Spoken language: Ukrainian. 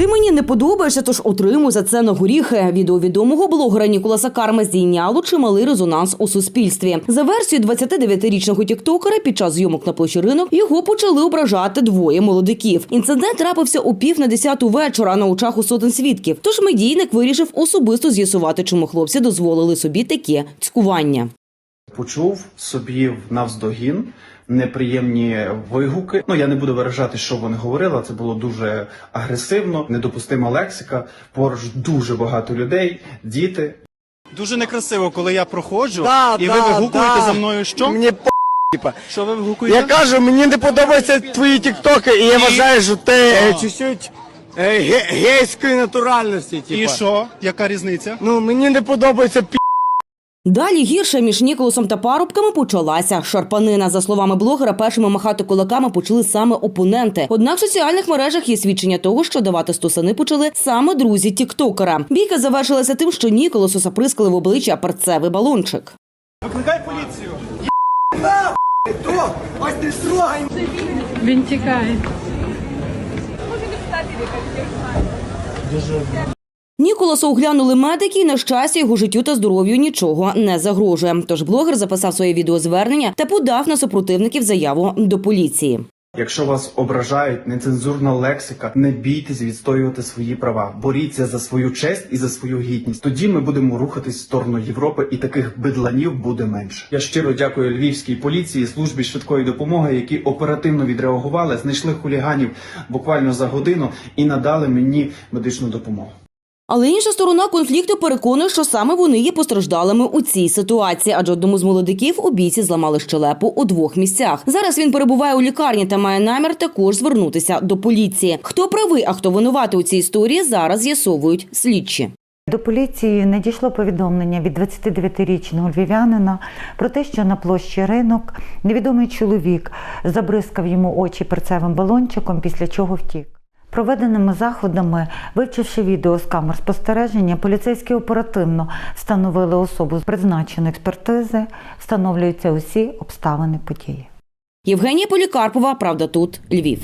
Ти мені не подобаєшся, тож отримуй за це на горіхи. Відео відомого блогера Ніколаса Карма здійняло чималий резонанс у суспільстві. За версією 29-річного тіктокера під час зйомок на площі ринок його почали ображати двоє молодиків. Інцидент трапився у пів на десяту вечора на очах у сотень свідків. Тож медійник вирішив особисто з'ясувати, чому хлопці дозволили собі таке цькування. Почув собі навздогін неприємні вигуки. Ну я не буду виражати, що вони говорили. Це було дуже агресивно, недопустима лексика. Поруч дуже багато людей, діти. Дуже некрасиво, коли я проходжу, Да, і да, ви вигукуєте да. за мною що? Мені по типа. Що ви вигукуєте? Я кажу, мені не подобаються твої тіктоки, і я вважаю, що ти е, чуть-чуть е, гейської натуральності. Типа. І що? Яка різниця? Ну мені не подобається пі. Далі гірше між Ніколасом та парубками почалася шарпанина. За словами блогера, першими махати кулаками почали саме опоненти. Однак в соціальних мережах є свідчення того, що давати стусани почали саме друзі тіктокера. Бійка завершилася тим, що Ніколасу заприскали в обличчя перцевий балончик. Викликай поліцію. Ось ти строгай. Він тікає. Ніколаса оглянули медики, і на щастя його життю та здоров'ю нічого не загрожує. Тож блогер записав своє відеозвернення та подав на супротивників заяву до поліції. Якщо вас ображають нецензурна лексика, не бійтесь відстоювати свої права. Боріться за свою честь і за свою гідність. Тоді ми будемо рухатись в сторону Європи, і таких бидланів буде менше. Я щиро дякую львівській поліції, службі швидкої допомоги, які оперативно відреагували, знайшли хуліганів буквально за годину і надали мені медичну допомогу. Але інша сторона конфлікту переконує, що саме вони є постраждалими у цій ситуації, адже одному з молодиків у бійці зламали щелепу у двох місцях. Зараз він перебуває у лікарні та має намір також звернутися до поліції. Хто правий, а хто винуватий у цій історії, зараз з'ясовують слідчі. До поліції надійшло повідомлення від 29-річного львів'янина про те, що на площі ринок невідомий чоловік забризкав йому очі перцевим балончиком, після чого втік. Проведеними заходами, вивчивши відео з камер спостереження, поліцейські оперативно встановили особу з призначеної експертизи, встановлюються усі обставини події. Євгенія Полікарпова, правда, тут Львів.